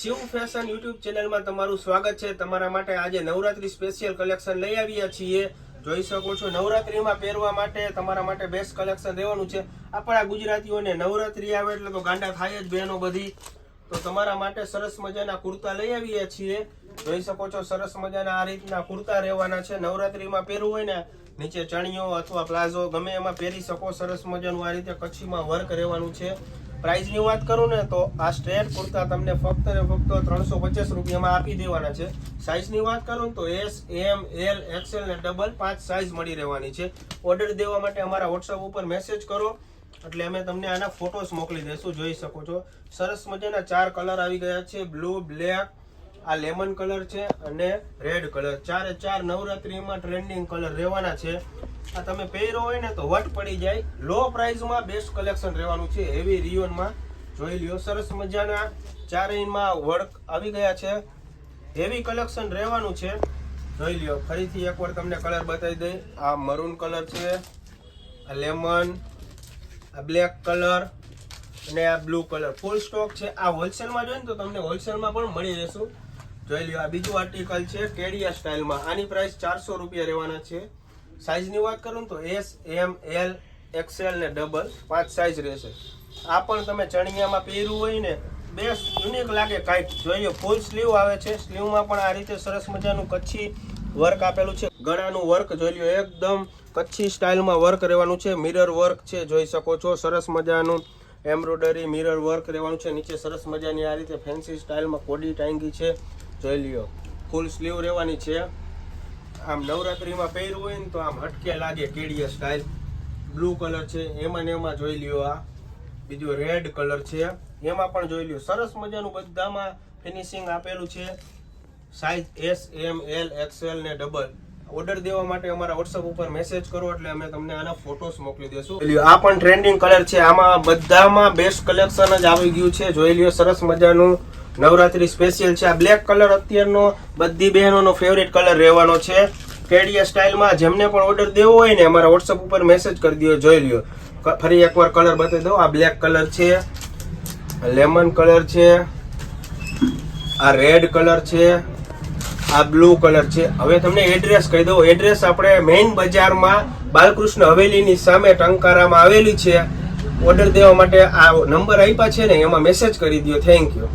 Shiv fashion YouTube ચેનલમાં તમારું સ્વાગત છે. તમારા માટે આજે નવરાત્રી સ્પેશિયલ કલેક્શન લઈ આવ્યા છીએ. જોઈ શકો છો, નવરાત્રીમાં પહેરવા માટે તમારા માટે બેસ્ટ કલેક્શન રહેવાનું છે. આપણા ગુજરાતીઓને નવરાત્રી આવે એટલે તો ગાંડા થાય જ બહેનો બધી. તો તમારા માટે સરસ મજાના કુર્તા લઈ આવ્યા છીએ. જોઈ શકો છો, સરસ મજાના આ રીતના કુર્તા રહેવાના છે. નવરાત્રીમાં પહેરવું હોય ને, નીચે ચણિયો અથવા પ્લાઝો ગમે એમાં પહેરી શકો. સરસ મજાનું આ રીતે કચ્છીમાં વર્ક રહેવાનું છે. પ્રાઇસની વાત કરું ને તો આ સ્ટ્રેટ કુર્તા તમને ફક્ત ને ફક્ત ત્રણસો પચાસ રૂપિયામાં આપી દેવાના છે. સાઇઝની વાત કરું તો એસ એમ એલ એક્સેલ ને ડબલ પાંચ સાઇઝ મળી રહેવાની છે. ઓર્ડર દેવા માટે અમારા વોટ્સઅપ ઉપર મેસેજ કરો. એટલે અમે તમને આના ફોટોસ મોકલી દઈશું, જોઈ શકો છો. સરસ મજાના ચાર કલર આવી ગયા છે. બ્લુ બ્લેક આ લેમન કલર છે અને રેડ કલર ચારે ચાર નવરાત્રિમાં ટ્રેન્ડિંગ કલર રહેવાના છે. આ તમે પહેર્યો હોય ને તો વટ પડી જાય. લો પ્રાઇસમાં બેસ્ટ કલેક્શન રહેવાનું છે હેવી રિયોનમાં જોઈ લ્યો, સરસ મજાના ચાર ઇંચમાં વર્ક આવી ગયા છે. હેવી કલેક્શન રહેવાનું છે. જોઈ લ્યો, ફરીથી એકવાર તમને કલર બતાવી દઈ. આ મરૂન કલર છે, આ લેમન આ બ્લેક કલર અને આ બ્લુ કલર ફૂલ સ્ટોક છે. આ હોલસેલમાં જોઈએ ને તો તમને હોલસેલમાં પણ મળી રહેશું જોઈ લ્યો, આ બીજું આર્ટિકલ છે, કેડિયા સ્ટાઇલમાં આની પ્રાઇસ ચારસો રૂપિયા રહેવાના છે. સાઇઝની વાત કરું તો એસ એમ એલ એક્સેલ ને ડબલ પાંચ સાઇઝ રહેશે. આ પણ તમે ચણિયામાં પહેર્યું હોય ને બેસ્ટ યુનિક લાગે કાંઈક. જોઈએ ફૂલ સ્લીવ આવે છે સ્લીવમાં પણ આ રીતે સરસ મજાનું કચ્છી વર્ક આપેલું છે. ગળાનું વર્ક જોઈ લ્યો, એકદમ કચ્છી સ્ટાઇલમાં વર્ક રહેવાનું છે. મિરર વર્ક છે, જોઈ શકો છો. સરસ મજાનું એમ્બ્રોડરી મિરર વર્ક રહેવાનું છે. નીચે સરસ મજાની આ રીતે ફેન્સી સ્ટાઇલમાં કોડી ટાંગી છે. જોઈ લ્યો ફૂલ સ્લીવ રહેવાની છે. આમ નવરાત્રિમાં પહેર્યું હોય ને તો આમ હટકે લાગે કેડિયા સ્ટાઇલ બ્લુ કલર છે, એમાં ને એમાં જોઈ લ્યો આ. બીજું રેડ કલર છે. એમાં પણ જોઈ લ્યો, સરસ મજાનું બધામાં ફિનિશિંગ આપેલું છે. Size S M L XL ને ડબલ ઓર્ડર દેવા માટે અમારા વોટ્સઅપ ઉપર મેસેજ કરો એટલે અમે તમને આના ફોટોસ મોકલી દેશું. આ પણ ટ્રેન્ડિંગ કલર છે. આમાં બધામાં બેસ્ટ કલેક્શન જ આવી ગયું છે. જોઈ લ્યો, સરસ મજાનું નવરાત્રી સ્પેશિયલ છે. આ બ્લેક કલર અત્યારનો બધી બહેનોનો ફેવરેટ કલર રહેવાનો છે. કેડિયા સ્ટાઇલમાં જેમને પણ ઓર્ડર દેવો હોય ને અમારા વોટ્સઅપ ઉપર મેસેજ કરી દો જોઈ લ્યો. ફરી એકવાર કલર બતાવી દો આ બ્લેક કલર છે. લેમન કલર છે. આ રેડ કલર છે. આ બ્લુ કલર છે. હવે તમને એડ્રેસ કહી દઉં. એડ્રેસ આપણે મેઇન બજારમાં બાલકૃષ્ણ હવેલીની સામે ટંકારામાં આવેલી છે. ઓર્ડર દેવા માટે આ નંબર આપ્યા છે ને, એમાં મેસેજ કરી દો થેન્ક યુ